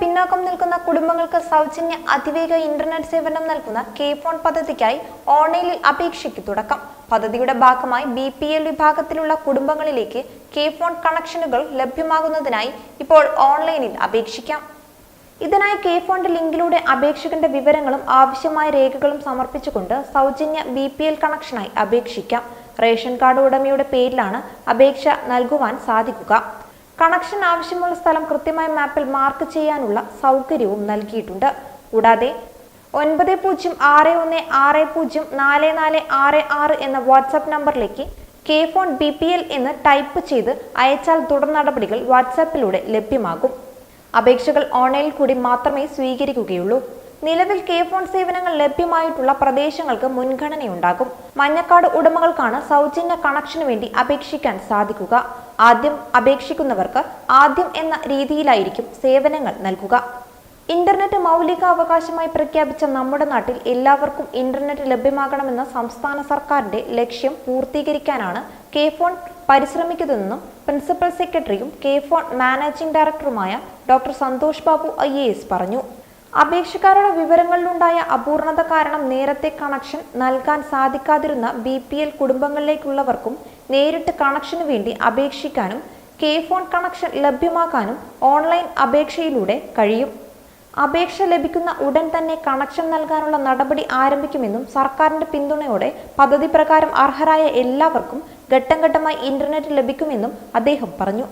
പിന്നാക്കം നിൽക്കുന്ന കുടുംബങ്ങൾക്ക് സൗജന്യ അതിവേഗ ഇന്റർനെറ്റ് സേവനം നൽകുന്ന കെ ഫോൺ പദ്ധതിക്കായി ഓൺലൈനിൽ അപേക്ഷയ്ക്ക് തുടക്കം. പദ്ധതിയുടെ ഭാഗമായി ബി പി എൽ വിഭാഗത്തിലുള്ള കുടുംബങ്ങളിലേക്ക് കെ ഫോൺ കണക്ഷനുകൾ ലഭ്യമാകുന്നതിനായി ഇപ്പോൾ ഓൺലൈനിൽ അപേക്ഷിക്കാം. ഇതിനായി കെ ഫോണിന്റെ ലിങ്കിലൂടെ അപേക്ഷകന്റെ വിവരങ്ങളും ആവശ്യമായ രേഖകളും സമർപ്പിച്ചുകൊണ്ട് സൗജന്യ ബി പി എൽ കണക്ഷനായി അപേക്ഷിക്കാം. റേഷൻ കാർഡ് ഉടമയുടെ പേരിലാണ് അപേക്ഷ നൽകുവാൻ സാധിക്കുക. കണക്ഷൻ ആവശ്യമുള്ള സ്ഥലം കൃത്യമായി മാപ്പിൽ മാർക്ക് ചെയ്യാനുള്ള സൗകര്യവും നൽകിയിട്ടുണ്ട്. കൂടാതെ ഒൻപത് പൂജ്യം ആറ് ഒന്ന് ആറ് പൂജ്യം നാല് നാല് ആറ് ആറ് എന്ന വാട്സാപ്പ് നമ്പറിലേക്ക് K phone B P L എന്ന് ടൈപ്പ് ചെയ്ത് അയച്ചാൽ തുടർ നടപടികൾ വാട്സാപ്പിലൂടെ ലഭ്യമാകും. അപേക്ഷകൾ ഓൺലൈനിൽ കൂടി മാത്രമേ സ്വീകരിക്കുകയുള്ളൂ. നിലവിൽ കെ ഫോൺ സേവനങ്ങൾ ലഭ്യമായിട്ടുള്ള പ്രദേശങ്ങൾക്ക് മുൻഗണനയുണ്ടാകും. മഞ്ഞക്കാട് ഉടമകൾക്കാണ് സൗജന്യ കണക്ഷന് വേണ്ടി അപേക്ഷിക്കാൻ സാധിക്കുക. ആദ്യം അപേക്ഷിക്കുന്നവർക്ക് ആദ്യം എന്ന രീതിയിലായിരിക്കും സേവനങ്ങൾ നൽകുക. ഇന്റർനെറ്റ് മൗലികാവകാശമായി പ്രഖ്യാപിച്ച നമ്മുടെ നാട്ടിൽ എല്ലാവർക്കും ഇന്റർനെറ്റ് ലഭ്യമാകണമെന്ന സംസ്ഥാന സർക്കാരിന്റെ ലക്ഷ്യം പൂർത്തീകരിക്കാനാണ് കെ ഫോൺ പരിശ്രമിക്കുന്നതെന്നും പ്രിൻസിപ്പൽ സെക്രട്ടറിയും കെ ഫോൺ മാനേജിംഗ് ഡയറക്ടറുമായ ഡോക്ടർ സന്തോഷ് ബാബു ഐ പറഞ്ഞു. അപേക്ഷക്കാരുടെ വിവരങ്ങളിലുണ്ടായ അപൂർണത കാരണം നേരത്തെ കണക്ഷൻ നൽകാൻ സാധിക്കാതിരുന്ന ബി പി എൽ കുടുംബങ്ങളിലേക്കുള്ളവർക്കും നേരിട്ട് കണക്ഷന് വേണ്ടി അപേക്ഷിക്കാനും കെ ഫോൺ കണക്ഷൻ ലഭ്യമാക്കാനും ഓൺലൈൻ അപേക്ഷയിലൂടെ കഴിയും. അപേക്ഷ ലഭിക്കുന്ന ഉടൻ തന്നെ കണക്ഷൻ നൽകാനുള്ള നടപടി ആരംഭിക്കുമെന്നും സർക്കാരിന്റെ പിന്തുണയോടെ പദ്ധതി പ്രകാരം അർഹരായ എല്ലാവർക്കും ഘട്ടം ഘട്ടമായി ഇന്റർനെറ്റ് ലഭിക്കുമെന്നും അദ്ദേഹം പറഞ്ഞു.